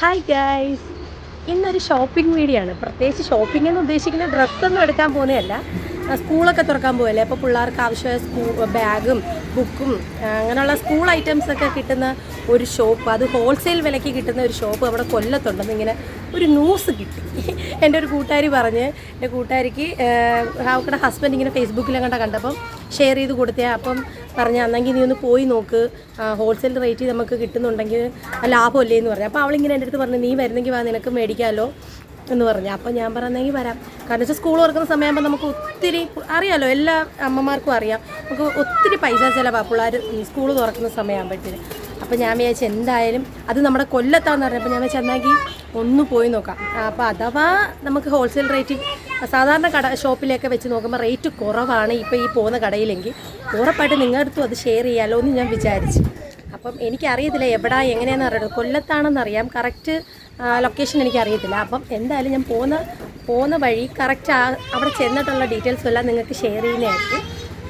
Hi guys ഇന്നൊരു shopping video ആണ്. പ്രത്യേകിച്ച് ഷോപ്പിംഗ് എന്ന് ഉദ്ദേശിക്കുന്ന ഡ്രസ്സൊന്നും എടുക്കാൻ പോകുന്നതല്ല. സ്കൂളൊക്കെ തുറക്കാൻ പോകല്ലേ അപ്പോൾ പിള്ളേർക്ക് ആവശ്യമായ സ്കൂ ബാഗും ബുക്കും അങ്ങനെയുള്ള സ്കൂൾ ഐറ്റംസ് ഒക്കെ കിട്ടുന്ന ഒരു ഷോപ്പ് അത് ഹോൾസെയിൽ വിലയ്ക്ക് കിട്ടുന്ന ഒരു ഷോപ്പ് അവിടെ കൊല്ലത്തുണ്ടെന്ന് ഇങ്ങനെ ഒരു ന്യൂസ് കിട്ടി. എന്റെ ഒരു കൂട്ടുകാരി പറഞ്ഞ് എന്റെ കൂട്ടുകാരിക്ക് അവക്കടെ ഹസ്ബൻഡ് ഇങ്ങനെ ഫേസ്ബുക്കിലങ്ങണ്ട കണ്ടപ്പം ഷെയർ ചെയ്ത് കൊടുത്തേ. അപ്പം പറഞ്ഞ അന്നെങ്കിൽ നീ ഒന്ന് പോയി നോക്ക്. ഹോൾസെയിൽ റേറ്റ് നമുക്ക് കിട്ടുന്നുണ്ടെങ്കിൽ ലാഭമല്ലേ? എന്ന് പറഞ്ഞു. അപ്പോൾ അവളിങ്ങനെ എന്റെ അടുത്ത് പറഞ്ഞു നീ വരുന്നെങ്കിൽ വാ നിനക്ക് മേടിക്കാമല്ലോ എന്ന് പറഞ്ഞു. അപ്പോൾ ഞാൻ പറഞ്ഞെങ്കിൽ വരാം. കാരണം വെച്ചാൽ സ്കൂൾ തുറക്കുന്ന സമയമാകുമ്പോൾ നമുക്ക് ഒത്തിരി അറിയാമല്ലോ എല്ലാ അമ്മമാർക്കും അറിയാം. നമുക്ക് ഒത്തിരി പൈസ ചിലവാണ് പിള്ളേർ സ്കൂൾ തുറക്കുന്ന സമയമാകുമ്പോഴത്തേന്. അപ്പോൾ ഞാൻ വിചാരിച്ചു എന്തായാലും അത് നമ്മുടെ കൊല്ലത്താന്ന് പറഞ്ഞപ്പോൾ ഞാൻ എന്നാൽ ഒന്ന് പോയി നോക്കാം. അപ്പോൾ അഥവാ നമുക്ക് ഹോൾസെയിൽ റേറ്റ് സാധാരണ കട ഷോപ്പിലൊക്കെ വെച്ച് നോക്കുമ്പോൾ റേറ്റ് കുറവാണ് ഇപ്പോൾ ഈ പോകുന്ന കടയിലെങ്കിൽ ഉറപ്പായിട്ട് നിങ്ങളുടെ അടുത്തും അത് ഷെയർ ചെയ്യാമല്ലോ എന്ന് ഞാൻ വിചാരിച്ചു. അപ്പം എനിക്കറിയത്തില്ല എവിടെ എങ്ങനെയാണെന്ന് അറിയാം. കൊല്ലത്താണെന്നറിയാം കറക്റ്റ് ലൊക്കേഷൻ എനിക്കറിയത്തില്ല. അപ്പം എന്തായാലും ഞാൻ പോകുന്ന പോകുന്ന വഴി കറക്റ്റ് ആ അവിടെ ചെന്നിട്ടുള്ള ഡീറ്റെയിൽസും എല്ലാം നിങ്ങൾക്ക് ഷെയർ ചെയ്യുന്നതായിരിക്കും.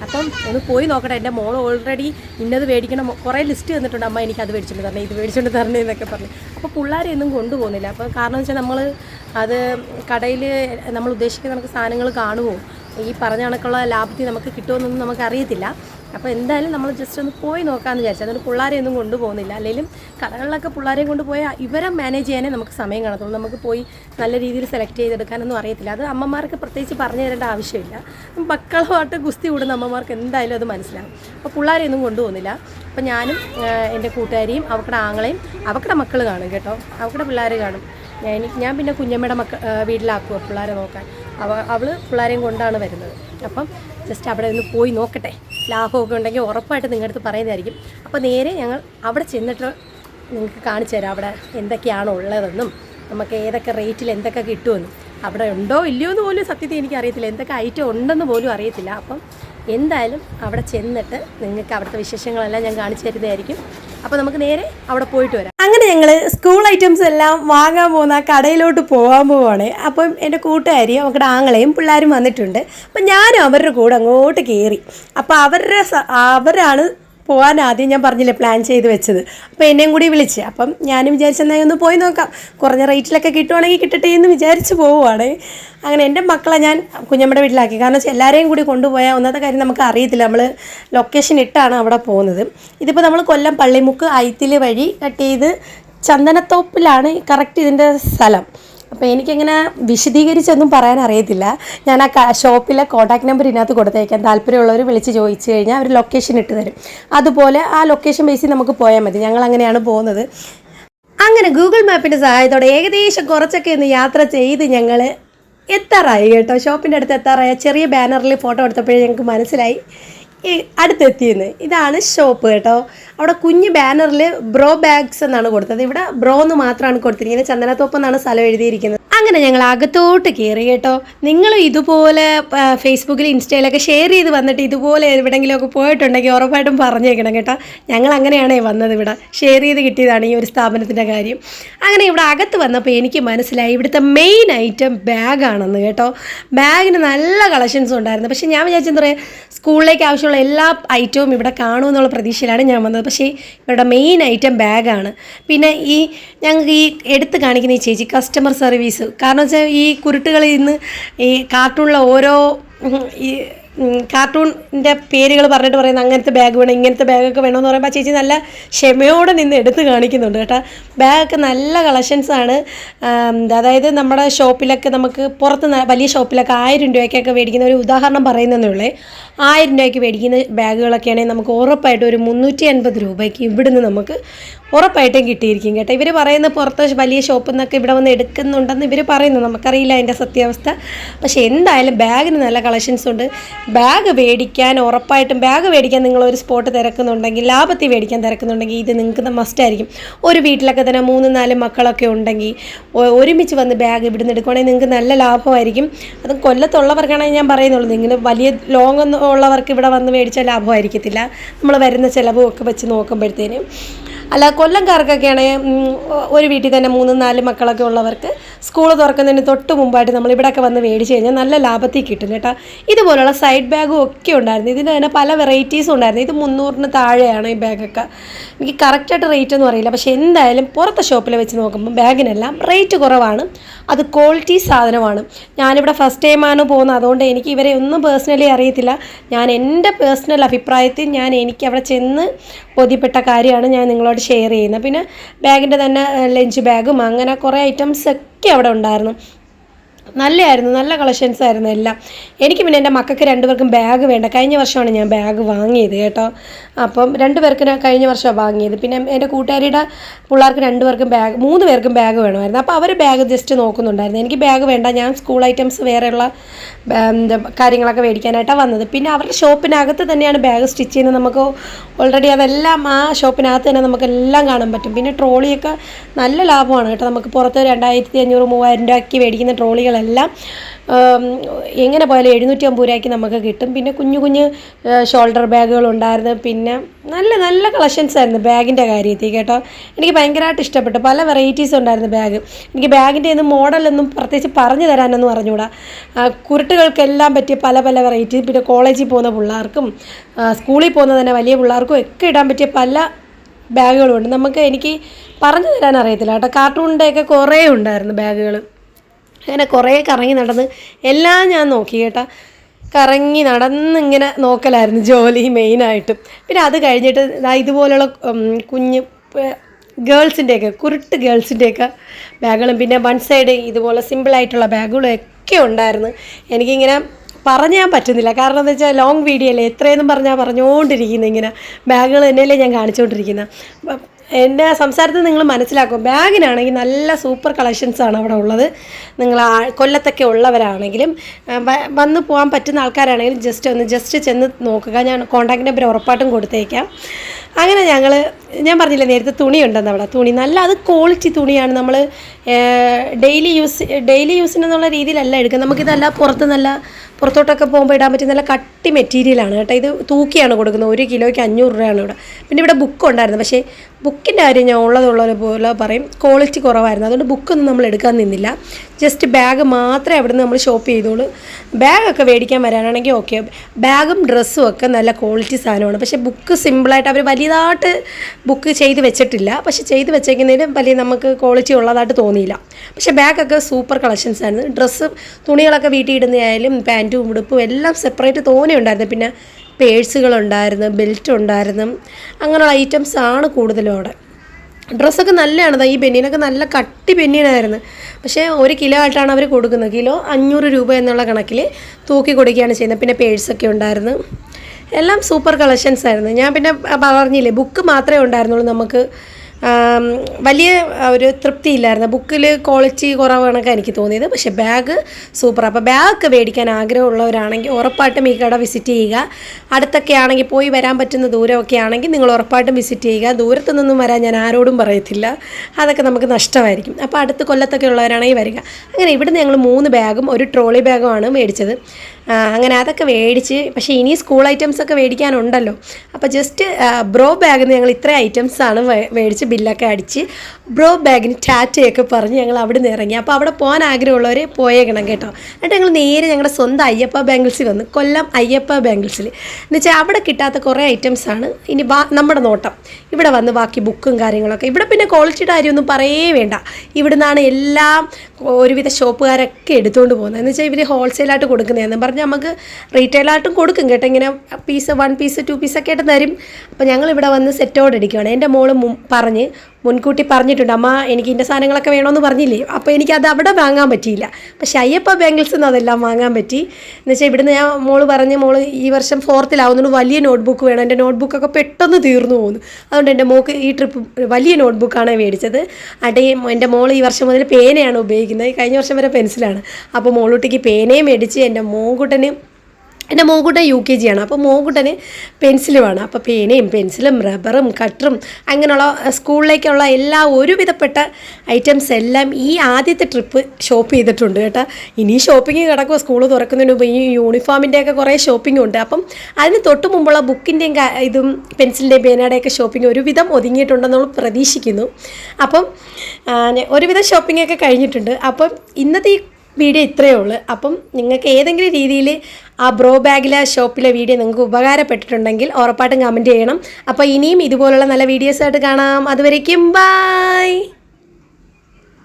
അപ്പം ഒന്ന് പോയി നോക്കട്ടെ. എന്റെ മോൾ ഓൾറെഡി ഇന്നത് മേടിക്കണം. കുറേ ലിസ്റ്റ് തന്നിട്ടുണ്ട്. അമ്മ എനിക്ക് അത് മേടിച്ചിട്ട് തരണേ ഇത് മേടിച്ചുകൊണ്ട് തരണേ എന്നൊക്കെ പറഞ്ഞു. അപ്പോൾ പിള്ളേരെ ഒന്നും കൊണ്ടുപോകുന്നില്ല. അപ്പോൾ കാരണം വെച്ചാൽ നമ്മൾ അത് കടയിൽ നമ്മൾ ഉദ്ദേശിക്കുന്ന നമുക്ക് സാധനങ്ങൾ കാണുമോ ഈ പറഞ്ഞ കണക്കുള്ള ലാഭത്തിൽ നമുക്ക് കിട്ടുമെന്നൊന്നും നമുക്ക് അറിയത്തില്ല അപ്പോൾ എന്തായാലും നമ്മൾ ജസ്റ്റ് ഒന്ന് പോയി നോക്കാമെന്ന് വിചാരിച്ചു. അതുകൊണ്ട് പിള്ളേരെ ഒന്നും കൊണ്ടുപോകുന്നില്ല. അല്ലെങ്കിലും കടകളിലൊക്കെ പിള്ളേരെയും കൊണ്ടുപോയാൽ ഇവരെ മാനേജ് ചെയ്യാനേ നമുക്ക് സമയം കാണത്തുള്ളൂ. നമുക്ക് പോയി നല്ല രീതിയിൽ സെലക്ട് ചെയ്തെടുക്കാനൊന്നും അറിയത്തില്ല. അത് അമ്മമാർക്ക് പ്രത്യേകിച്ച് പറഞ്ഞു തരേണ്ട ആവശ്യമില്ല. മക്കളുമായിട്ട് ഗുസ്തി കൂടുന്ന അമ്മമാർക്ക് എന്തായാലും അത് മനസ്സിലാകും അപ്പോൾ പിള്ളേരെ ഒന്നും കൊണ്ടുപോകുന്നില്ല. അപ്പോൾ ഞാനും എന്റെ കൂട്ടുകാരിയും അവക്കടെ ആങ്ങളെയും അവക്കടെ മക്കൾ കാണും കേട്ടോ. അവക്കടെ പിള്ളേർ കാണും. ഞാൻ ഞാൻ പിന്നെ കുഞ്ഞമ്മയുടെ മക്ക വീട്ടിലാക്കുക പിള്ളേരെ നോക്കാൻ. അവ അവൾ പിള്ളേരെയും കൊണ്ടാണ് വരുന്നത്. അപ്പം ജസ്റ്റ് അവിടെ ഒന്ന് പോയി നോക്കട്ടെ. ലാഭമൊക്കെ ഉണ്ടെങ്കിൽ ഉറപ്പായിട്ട് നിങ്ങളുടെ അടുത്ത് പറയുന്നതായിരിക്കും. അപ്പോൾ നേരെ ഞങ്ങൾ അവിടെ ചെന്നിട്ട് നിങ്ങൾക്ക് കാണിച്ചു തരാം അവിടെ എന്തൊക്കെയാണ് ഉള്ളതെന്നും നമുക്ക് ഏതൊക്കെ റേറ്റിൽ എന്തൊക്കെ കിട്ടുമെന്നും. അവിടെ ഉണ്ടോ ഇല്ലയോ എന്ന് പോലും സത്യത്തിൽ എനിക്ക് അറിയത്തില്ല. എന്തൊക്കെ ഐറ്റം ഉണ്ടെന്ന് പോലും അറിയത്തില്ല. അപ്പം എന്തായാലും അവിടെ ചെന്നിട്ട് നിങ്ങൾക്ക് അവിടുത്തെ വിശേഷങ്ങളെല്ലാം ഞാൻ കാണിച്ചു തരുന്നതായിരിക്കും. അപ്പോൾ നമുക്ക് നേരെ അവിടെ പോയിട്ട് വരാം. ഞങ്ങൾ സ്കൂൾ ഐറ്റംസ് എല്ലാം വാങ്ങാൻ പോകുന്ന കടയിലോട്ട് പോകാൻ പോവാണ്. അപ്പം എന്റെ കൂട്ടുകാരി അവരുടെ ആങ്ങളെയും പിള്ളേരും വന്നിട്ടുണ്ട്. അപ്പം ഞാനും അവരുടെ കൂടെ അങ്ങോട്ട് കയറി. അപ്പോൾ അവരുടെ അവരാണ് പോകാൻ ആദ്യം ഞാൻ പറഞ്ഞില്ലേ പ്ലാൻ ചെയ്ത് വെച്ചത്. അപ്പോൾ എന്നെയും കൂടി വിളിച്ച്. അപ്പം ഞാനും വിചാരിച്ചെന്നാൽ ഒന്ന് പോയി നോക്കാം. കുറഞ്ഞ റേറ്റിലൊക്കെ കിട്ടുവാണെങ്കിൽ കിട്ടട്ടെ എന്ന് വിചാരിച്ച് പോവുകയാണ് അങ്ങനെ എന്റെ മക്കളെ ഞാൻ കുഞ്ഞമ്മയുടെ വീട്ടിലാക്കി. കാരണം വെച്ചാൽ എല്ലാവരെയും കൂടി കൊണ്ടുപോയാൽ ഒന്നാമത്തെ കാര്യം നമുക്ക് അറിയത്തില്ല. നമ്മൾ ലൊക്കേഷൻ ഇട്ടാണ് അവിടെ പോകുന്നത്. ഇതിപ്പോൾ നമ്മൾ കൊല്ലം പള്ളിമുക്ക് ഐത്തിൽ വഴി കട്ട് ചെയ്ത് ചന്ദനത്തോപ്പിലാണ് കറക്റ്റ് ഇതിന്റെ സ്ഥലം. അപ്പോൾ എനിക്കങ്ങനെ വിശദീകരിച്ചൊന്നും പറയാൻ അറിയത്തില്ല ഞാൻ ആ ഷോപ്പിലെ കോൺടാക്ട് നമ്പർ ഇതിനകത്ത് കൊടുത്തേക്കാം. താല്പര്യമുള്ളവർ വിളിച്ച് ചോദിച്ചു കഴിഞ്ഞാൽ അവർ ലൊക്കേഷൻ ഇട്ട് തരും. അതുപോലെ ആ ലൊക്കേഷൻ ബേസിൽ നമുക്ക് പോയാൽ മതി. ഞങ്ങൾ അങ്ങനെയാണ് പോകുന്നത്. അങ്ങനെ ഗൂഗിൾ മാപ്പിന്റെ സഹായത്തോടെ ഏകദേശം കുറച്ചൊക്കെ ഒന്ന് യാത്ര ചെയ്ത് ഞങ്ങൾ എത്താറായി കേട്ടോ. ഷോപ്പിന്റെ അടുത്ത് എത്താറായ. ചെറിയ ബാനറിൽ ഫോട്ടോ എടുത്തപ്പോഴേ ഞങ്ങൾക്ക് മനസ്സിലായി. അടുത്തെത്തിയെന്ന്. ഇതാണ് ഷോപ്പ് കേട്ടോ. അവിടെ കുഞ്ഞ് ബാനറിൽ ബ്രോ ബാഗ്സ് എന്നാണ് കൊടുത്തത്. ഇവിടെ ബ്രോ എന്ന് മാത്രമാണ് കൊടുത്തിരിക്കുന്നത്. ചന്ദനത്തോപ്പ് എന്നാണ് സ്ഥലം എഴുതിയിരിക്കുന്നത്. അങ്ങനെ ഞങ്ങൾ അകത്തോട്ട് കയറി കേട്ടോ. നിങ്ങളും ഇതുപോലെ ഫേസ്ബുക്കിൽ ഇൻസ്റ്റയിലൊക്കെ ഷെയർ ചെയ്ത് വന്നിട്ട് ഇതുപോലെ എവിടെയെങ്കിലുമൊക്കെ പോയിട്ടുണ്ടെങ്കിൽ ഉറപ്പായിട്ടും പറഞ്ഞേക്കണം കേട്ടോ. ഞങ്ങൾ അങ്ങനെയാണ് വന്നത് ഇവിടെ. ഷെയർ ചെയ്ത് കിട്ടിയതാണ് ഈ ഒരു സ്ഥാപനത്തിന്റെ കാര്യം. അങ്ങനെ ഇവിടെ അകത്ത് വന്നപ്പോൾ എനിക്ക് മനസ്സിലായി ഇവിടുത്തെ മെയിൻ ഐറ്റം ബാഗാണെന്ന് കേട്ടോ. ബാഗിന് നല്ല കളക്ഷൻസ് ഉണ്ടായിരുന്നു. പക്ഷേ ഞാൻ വിചാരിച്ചെന്താ പറയുക സ്കൂളിലേക്ക് ആവശ്യമുള്ള എല്ലാ ഐറ്റവും ഇവിടെ കാണുമെന്നുള്ള പ്രതീക്ഷയിലാണ് ഞാൻ വന്നത്. പക്ഷേ ഇവിടെ മെയിൻ ഐറ്റം ബാഗാണ് പിന്നെ ഈ ഞങ്ങൾക്ക് ഈ എടുത്ത് കാണിക്കുന്ന ഈ ചേച്ചി കസ്റ്റമർ സർവീസ് കാരണം വെച്ചാൽ ഈ കുരുട്ടുകളിൽ നിന്ന് ഈ കാർട്ടൂണിലെ ഓരോ ഈ കാർട്ടൂണിന്റെ പേരുകൾ പറഞ്ഞിട്ട് പറയുന്നത് അങ്ങനത്തെ ബാഗ് വേണം ഇങ്ങനത്തെ ബാഗൊക്കെ വേണമെന്ന് പറയുമ്പോൾ ചേച്ചി നല്ല ക്ഷമയോടെ നിന്ന് എടുത്ത് കാണിക്കുന്നുണ്ട് കേട്ടോ. ബാഗൊക്കെ നല്ല കളക്ഷൻസാണ് അതായത് നമ്മുടെ ഷോപ്പിലൊക്കെ നമുക്ക് പുറത്ത് വലിയ ഷോപ്പിലൊക്കെ ആയിരം രൂപയ്ക്കൊക്കെ മേടിക്കുന്ന ഒരു ഉദാഹരണം പറയുന്നതേ ഉള്ളേ. ആയിരം രൂപയ്ക്ക് മേടിക്കുന്ന ബാഗുകളൊക്കെ ആണെങ്കിൽ നമുക്ക് ഉറപ്പായിട്ട് ഒരു മുന്നൂറ്റി അൻപത് രൂപയ്ക്ക് ഇവിടുന്ന് നമുക്ക് ഉറപ്പായിട്ടും കിട്ടിയിരിക്കും കേട്ടോ. ഇവർ പറയുന്ന പുറത്ത് വലിയ ഷോപ്പിൽ നിന്നൊക്കെ ഇവിടെ വന്ന് എടുക്കുന്നുണ്ടെന്ന് ഇവർ പറയുന്നു. നമുക്കറിയില്ല അതിന്റെ സത്യാവസ്ഥ. പക്ഷേ എന്തായാലും ബാഗിന് നല്ല കളക്ഷൻസ് ഉണ്ട്. ബാഗ് മേടിക്കാൻ ഉറപ്പായിട്ടും ബാഗ് മേടിക്കാൻ നിങ്ങൾ ഒരു സ്പോട്ട് തിരക്കുന്നുണ്ടെങ്കിൽ ലാഭത്തിൽ മേടിക്കാൻ തിരക്കുന്നുണ്ടെങ്കിൽ ഇത് നിങ്ങൾക്ക് മസ്റ്റായിരിക്കും ഒരു വീട്ടിലൊക്കെ തന്നെ മൂന്ന് നാല് മക്കളൊക്കെ ഉണ്ടെങ്കിൽ ഒരുമിച്ച് വന്ന് ബാഗ് ഇവിടുന്ന് എടുക്കുവാണെങ്കിൽ നിങ്ങൾക്ക് നല്ല ലാഭമായിരിക്കും. അത് കൊല്ലത്തുള്ളവർക്കാണെങ്കിൽ ഞാൻ പറയുന്നുള്ളൂ നിങ്ങൾ വലിയ ലോങ് ഉള്ളവർക്ക് ഇവിടെ വന്ന് മേടിച്ചാൽ ലാഭമായിരിക്കത്തില്ല. നമ്മൾ വരുന്ന ചിലവും ഒക്കെ വെച്ച് നോക്കുമ്പോഴത്തേനും. അല്ല കൊല്ലംകാർക്കൊക്കെയാണ് ഒരു വീട്ടിൽ തന്നെ മൂന്ന് നാല് മക്കളൊക്കെ ഉള്ളവർക്ക് സ്കൂൾ തുറക്കുന്നതിന് തൊട്ട് മുമ്പായിട്ട് നമ്മൾ ഇവിടെയൊക്കെ വന്ന് മേടിച്ച് കഴിഞ്ഞാൽ നല്ല ലാഭത്തിൽ കിട്ടും കേട്ടോ. ഇതുപോലുള്ള സൈഡ് ബാഗും ഒക്കെ ഉണ്ടായിരുന്നു. ഇതിന് തന്നെ പല വെറൈറ്റീസും ഉണ്ടായിരുന്നു. ഇത് മുന്നൂറിന് താഴെയാണ് ഈ ബാഗൊക്കെ എനിക്ക് കറക്റ്റായിട്ട് റേറ്റ് ഒന്നും അറിയില്ല. പക്ഷേ എന്തായാലും പുറത്തെ ഷോപ്പിൽ വെച്ച് നോക്കുമ്പോൾ ബാഗിനെല്ലാം റേറ്റ് കുറവാണ്. അത് ക്വാളിറ്റി സാധനമാണ്. ഞാനിവിടെ ഫസ്റ്റ് ടൈമാണ് പോകുന്നത്. അതുകൊണ്ട് എനിക്ക് ഇവരെ ഒന്നും പേഴ്സണലി അറിയത്തില്ല. ഞാൻ എന്റെ പേഴ്സണൽ അഭിപ്രായത്തിൽ ഞാൻ എനിക്ക് അവിടെ ചെന്ന് ബോധ്യപ്പെട്ട കാര്യമാണ് ഞാൻ നിങ്ങളോട് ഷെയർ ചെയ്യുന്നത്. പിന്നെ ബാഗിന്റെ തന്നെ ലഞ്ച് ബാഗും അങ്ങനെ കുറേ ഐറ്റംസ് ഒക്കെ അവിടെ ഉണ്ടായിരുന്നു. നല്ലതായിരുന്നു നല്ല കളക്ഷൻസ് ആയിരുന്നു എല്ലാം. എനിക്ക് പിന്നെ എന്റെ മക്കൾക്ക് രണ്ടുപേർക്കും ബാഗ് വേണ്ട. കഴിഞ്ഞ വർഷമാണ് ഞാൻ ബാഗ് വാങ്ങിയത് കേട്ടോ. അപ്പം രണ്ടുപേർക്ക് കഴിഞ്ഞ വർഷമാണ് വാങ്ങിയത്. പിന്നെ എന്റെ കൂട്ടുകാരിയുടെ പിള്ളേർക്ക് രണ്ടുപേർക്കും ബാഗ് മൂന്ന് പേർക്കും ബാഗ് വേണമായിരുന്നു. അപ്പോൾ അവർ ബാഗ് ജസ്റ്റ് നോക്കുന്നുണ്ടായിരുന്നു. എനിക്ക് ബാഗ് വേണ്ട ഞാൻ സ്കൂൾ ഐറ്റംസ് വേറെയുള്ള കാര്യങ്ങളൊക്കെ മേടിക്കാനായിട്ടാണ് വന്നത്. പിന്നെ അവരുടെ ഷോപ്പിനകത്ത് തന്നെയാണ് ബാഗ് സ്റ്റിച്ച് ചെയ്യുന്നത്. നമുക്ക് ഓൾറെഡി അതെല്ലാം ആ ഷോപ്പിനകത്ത് തന്നെ നമുക്ക് എല്ലാം കാണാൻ പറ്റും. പിന്നെ ട്രോളിയൊക്കെ നല്ല ലാഭമാണ് കേട്ടോ. നമുക്ക് പുറത്ത് രണ്ടായിരത്തി അഞ്ഞൂറ് മൂവായിരം രൂപയ്ക്ക് മേടിക്കുന്ന ട്രോളികളെല്ലാം ഉം, എങ്ങനെ പോയാലും എഴുന്നൂറ്റി അമ്പത് രൂപയ്ക്ക് നമുക്ക് കിട്ടും. പിന്നെ കുഞ്ഞു കുഞ്ഞ് ഷോൾഡർ ബാഗുകൾ ഉണ്ടായിരുന്നു. പിന്നെ നല്ല നല്ല കളക്ഷൻസ് ആയിരുന്നു ബാഗിന്റെ കാര്യത്തിൽ കേട്ടോ. എനിക്ക് ഭയങ്കരമായിട്ട് ഇഷ്ടപ്പെട്ടു. പല വെറൈറ്റീസ് ഉണ്ടായിരുന്നു ബാഗ് എനിക്ക് ബാഗിന്റെ ഒന്നും മോഡലൊന്നും പ്രത്യേകിച്ച് പറഞ്ഞു തരാനൊന്നും അറിഞ്ഞുകൂടാ. കുരുട്ടുകൾക്കെല്ലാം പറ്റിയ പല പല വെറൈറ്റി പിന്നെ കോളേജിൽ പോകുന്ന പിള്ളേർക്കും സ്കൂളിൽ പോകുന്ന തന്നെ വലിയ പിള്ളേർക്കും ഒക്കെ ഇടാൻ പറ്റിയ പല ബാഗുകളുണ്ട് നമുക്ക് എനിക്ക് പറഞ്ഞു തരാൻ അറിയത്തില്ല കേട്ടോ. കാർട്ടൂണിന്റെയൊക്കെ കുറേ ഉണ്ടായിരുന്നു ബാഗുകൾ അങ്ങനെ കുറേ കറങ്ങി നടന്ന് എല്ലാം ഞാൻ നോക്കി കേട്ടോ. കറങ്ങി നടന്നിങ്ങനെ നോക്കലായിരുന്നു ജോലി മെയിനായിട്ട്. പിന്നെ അത് കഴിഞ്ഞിട്ട് ഇതുപോലെയുള്ള ഇതുപോലുള്ള ഉം, കുഞ്ഞ് ഗേൾസിന്റെയൊക്കെ കുരുട്ട് ഗേൾസിന്റെയൊക്കെ ബാഗുകളും പിന്നെ വൺ സൈഡ് ഇതുപോലെ സിമ്പിളായിട്ടുള്ള ബാഗുകളും ഒക്കെ ഉണ്ടായിരുന്നു. എനിക്കിങ്ങനെ പറഞ്ഞാൻ പറ്റുന്നില്ല. കാരണം എന്താ വെച്ചാൽ ലോങ് വീഡിയോ അല്ലേ? എത്രയെന്നും പറഞ്ഞാൽ പറഞ്ഞുകൊണ്ടിരിക്കുന്നത് ഇങ്ങനെ. ബാഗുകൾ തന്നെയല്ലേ ഞാൻ കാണിച്ചുകൊണ്ടിരിക്കുന്നത് എന്റെ സംസാരത്തിൽ നിങ്ങൾ മനസ്സിലാക്കും. ബാഗിനാണെങ്കിൽ നല്ല സൂപ്പർ കളക്ഷൻസ് ആണ് അവിടെ ഉള്ളത്. നിങ്ങൾ കൊല്ലത്തൊക്കെ ഉള്ളവരാണെങ്കിലും വന്ന് പോകാൻ പറ്റുന്ന ആൾക്കാരാണെങ്കിലും ജസ്റ്റ് ഒന്ന് ജസ്റ്റ് ചെന്ന് നോക്കുക. ഞാൻ കോൺടാക്ട് നമ്പർ ഉറപ്പായിട്ടും കൊടുത്തേക്കാം. അങ്ങനെ ഞങ്ങൾ ഞാൻ പറഞ്ഞില്ല നേരത്തെ തുണി ഉണ്ടെന്ന് അവിടെ. തുണി നല്ല അത് ക്വാളിറ്റി തുണിയാണ് നമ്മൾ ഡെയിലി യൂസ് ഡെയിലി യൂസിനെന്നുള്ള രീതിയിലല്ല എടുക്കുക നമുക്കിതല്ല പുറത്ത് നല്ല പുറത്തോട്ടൊക്കെ പോകുമ്പോൾ ഇടാൻ പറ്റിയ നല്ല കട്ടി മെറ്റീരിയലാണ് കേട്ടോ. ഇത് തൂക്കിയാണ് കൊടുക്കുന്നത്. ഒരു കിലോയ്ക്ക് അഞ്ഞൂറ് രൂപയാണ് ഇവിടെ. പിന്നെ ഇവിടെ ബുക്ക് ഉണ്ടായിരുന്നു. പക്ഷേ ബുക്കിന്റെ കാര്യം ഞാൻ ഉള്ളതുള്ളത് പോലെ പറയും. ക്വാളിറ്റി കുറവായിരുന്നു. അതുകൊണ്ട് ബുക്കൊന്നും നമ്മൾ എടുക്കാൻ നിന്നില്ല. ജസ്റ്റ് ബാഗ് മാത്രമേ അവിടെ നിന്ന് നമ്മൾ ഷോപ്പ് ചെയ്തോളൂ ബാഗൊക്കെ മേടിക്കാൻ വരാനാണെങ്കിൽ ഓക്കെ ബാഗും ഡ്രസ്സും ഒക്കെ നല്ല ക്വാളിറ്റി സാധനമാണ്. പക്ഷേ ബുക്ക് സിമ്പിളായിട്ട് അവർ വലിയതായിട്ട് ബുക്ക് ചെയ്ത് വെച്ചിട്ടില്ല. പക്ഷേ ചെയ്ത് വെച്ചേക്കുന്നതിന് വലിയ നമുക്ക് ക്വാളിറ്റി ഉള്ളതായിട്ട് തോന്നിയില്ല. പക്ഷേ ബാഗൊക്കെ സൂപ്പർ കളക്ഷൻസ് ആയിരുന്നു. ഡ്രസ്സ് തുണികളൊക്കെ വീട്ടിൽ ഇടുന്നതായാലും ഉടുപ്പും എല്ലാം സെപ്പറേറ്റ് തോനെ ഉണ്ടായിരുന്നു. പിന്നെ പേഴ്സുകളുണ്ടായിരുന്നു ബെൽറ്റ് ഉണ്ടായിരുന്നു അങ്ങനെയുള്ള ഐറ്റംസ് ആണ് കൂടുതലും അവിടെ. ഡ്രസ്സൊക്കെ നല്ലതാണ്. ഈ ബെന്നിനൊക്കെ നല്ല കട്ടി ബെന്നിനായിരുന്നു പക്ഷേ ഒരു കിലോ ആയിട്ടാണ് അവർ കൊടുക്കുന്നത്. കിലോ അഞ്ഞൂറ് രൂപ എന്നുള്ള കണക്കിൽ തൂക്കി കൊടുക്കുകയാണ് ചെയ്യുന്നത്. പിന്നെ പേഴ്സൊക്കെ ഉണ്ടായിരുന്നു. എല്ലാം സൂപ്പർ കളക്ഷൻസ് ആയിരുന്നു. ഞാൻ പിന്നെ പറഞ്ഞില്ലേ ബുക്ക് മാത്രമേ ഉണ്ടായിരുന്നുള്ളൂ നമുക്ക്. വലിയ ഒരു തൃപ്തി തൃപ്തിയില്ലായിരുന്നു. ബുക്കിൽ ക്വാളിറ്റി കുറവാണൊക്കെ എനിക്ക് തോന്നിയത്. പക്ഷേ ബാഗ് സൂപ്പർ അപ്പോൾ ബാഗ് മേടിക്കാൻ ആഗ്രഹമുള്ളവരാണെങ്കിൽ ഉറപ്പായിട്ടും ഈ കട വിസിറ്റ് ചെയ്യുക. അടുത്തൊക്കെ ആണെങ്കിൽ പോയി വരാൻ പറ്റുന്ന ദൂരമൊക്കെ ആണെങ്കിൽ നിങ്ങൾ ഉറപ്പായിട്ടും വിസിറ്റ് ചെയ്യുക. ദൂരത്തു നിന്നും വരാൻ ഞാൻ ആരോടും പറയത്തില്ല. അതൊക്കെ നമുക്ക് നഷ്ടമായിരിക്കും. അപ്പോൾ അടുത്ത് കൊല്ലത്തൊക്കെ ഉള്ളവരാണെങ്കിൽ വരിക. അങ്ങനെ ഇവിടുന്ന് ഞങ്ങൾ മൂന്ന് ബാഗും ഒരു ട്രോളി ബാഗുമാണ് മേടിച്ചത്. അങ്ങനെ അതൊക്കെ മേടിച്ച് പക്ഷേ ഇനി സ്കൂൾ ഐറ്റംസ് ഒക്കെ മേടിക്കാനുണ്ടല്ലോ. അപ്പോൾ ജസ്റ്റ് ബ്രോ ബാഗിൽ നിന്ന് ഞങ്ങൾ ഇത്ര ഐറ്റംസാണ് മേടിച്ച് ബില്ലൊക്കെ അടിച്ച് ബ്രോ ബാഗിന് ടാറ്റയൊക്കെ പറഞ്ഞ് ഞങ്ങൾ അവിടെ നിന്ന് ഇറങ്ങി. അപ്പോൾ അവിടെ പോകാൻ ആഗ്രഹമുള്ളവരെ പോയേക്കണം കേട്ടോ. എന്നിട്ട് ഞങ്ങൾ നേരെ ഞങ്ങളുടെ സ്വന്തം അയ്യപ്പ ബാംഗിൾസിൽ വന്ന് കൊല്ലം അയ്യപ്പ ബാംഗിൾസിൽ. എന്ന് വെച്ചാൽ അവിടെ കിട്ടാത്ത കുറേ ഐറ്റംസാണ് ഇനി നമ്മുടെ നോട്ടം. ഇവിടെ വന്ന് ബാക്കി ബുക്കും കാര്യങ്ങളൊക്കെ. ഇവിടെ പിന്നെ ക്വാളിറ്റിയുടെ കാര്യമൊന്നും പറയേ വേണ്ട. ഇവിടുന്നാണ് എല്ലാം ഒരുവിധ ഷോപ്പുകാരൊക്കെ എടുത്തുകൊണ്ട് പോകുന്നത്. എന്ന് വെച്ചാൽ ഇവർ ഹോൾസെയിലായിട്ട് കൊടുക്കുന്നതെന്ന് പറഞ്ഞാൽ നമുക്ക് റീറ്റെയിലായിട്ടും കൊടുക്കും കേട്ടോ. ഇങ്ങനെ പീസ് വൺ പീസ് ടു പീസൊക്കെ ആയിട്ട് തരും. അപ്പോൾ ഞങ്ങൾ ഇവിടെ വന്ന് സെറ്റോടെ അടിക്കുകയാണ് എന്റെ മോൾ പറഞ്ഞ് മുൻകൂട്ടി പറഞ്ഞിട്ടുണ്ട് അമ്മ എനിക്ക് ഇന്ന സാധനങ്ങളൊക്കെ വേണമെന്ന് പറഞ്ഞില്ലേ? അപ്പോൾ എനിക്കത് അവിടെ വാങ്ങാൻ പറ്റിയില്ല. പക്ഷേ അയ്യപ്പ ബാംഗിൾസിൽ നിന്ന് അതെല്ലാം വാങ്ങാൻ പറ്റി. എന്ന് വെച്ചാൽ ഇവിടുന്ന് ഞാൻ മോൾ പറഞ്ഞ് മോൾ ഈ വർഷം ഫോർത്തിലാവുന്നതുകൊണ്ട് വലിയ നോട്ട്ബുക്ക് വേണം. എന്റെ നോട്ട്ബുക്കൊക്കെ പെട്ടെന്ന് തീർന്നു പോകുന്നു അതുകൊണ്ട് എന്റെ മോൾക്ക് ഈ ട്രിപ്പ് വലിയ നോട്ട്ബുക്കാണ് മേടിച്ചത്. അടേ എന്റെ മോൾ ഈ വർഷം മുതൽ പേനയാണ് ഉപയോഗിക്കുന്നത്. കഴിഞ്ഞ വർഷം വരെ പെൻസിലാണ്. അപ്പോൾ മോളൂട്ടിക്ക് പേനയും മേടിച്ച് എന്റെ മോൻകുട്ടന് എന്റെ മോകുട്ടൻ യു കെ ജി ആണ്. അപ്പോൾ മോകുട്ടന് പെൻസിൽ വേണം അപ്പോൾ പേനയും പെൻസിലും റബ്ബറും കട്ടറും അങ്ങനെയുള്ള സ്കൂളിലേക്കുള്ള എല്ലാ ഒരുവിധപ്പെട്ട ഐറ്റംസ് എല്ലാം ഈ ആദ്യത്തെ ട്രിപ്പ് ഷോപ്പ് ചെയ്തിട്ടുണ്ട് കേട്ടോ. ഇനി ഷോപ്പിംഗ് കിടക്കുക സ്കൂൾ തുറക്കുന്നതിന് മുമ്പ് ഈ യൂണിഫോമിന്റെയൊക്കെ കുറേ ഷോപ്പിംഗ് ഉണ്ട്. അപ്പം അതിന് തൊട്ട് മുമ്പുള്ള ബുക്കിന്റെയും ഇതും പെൻസിലിന്റെയും പേനയുടെയൊക്കെ ഷോപ്പിംഗ് ഒരുവിധം ഒതുങ്ങിയിട്ടുണ്ടെന്ന് നമ്മൾ പ്രതീക്ഷിക്കുന്നു. അപ്പം ഒരുവിധം ഷോപ്പിംഗ് ഒക്കെ കഴിഞ്ഞിട്ടുണ്ട്. അപ്പം ഇന്നത്തെ ഈ വീഡിയോ ഇത്രയേ ഉള്ളൂ. അപ്പം നിങ്ങൾക്ക് ഏതെങ്കിലും രീതിയിൽ ആ ബ്രോ ബാഗിലെ ഷോപ്പിലെ വീഡിയോ നിങ്ങൾക്ക് ഉപകാരപ്പെട്ടിട്ടുണ്ടെങ്കിൽ ഉറപ്പായിട്ടും കമന്റ് ചെയ്യണം. അപ്പോൾ ഇനിയും ഇതുപോലുള്ള നല്ല വീഡിയോസായിട്ട് കാണാം. അതുവരേക്കും ബൈ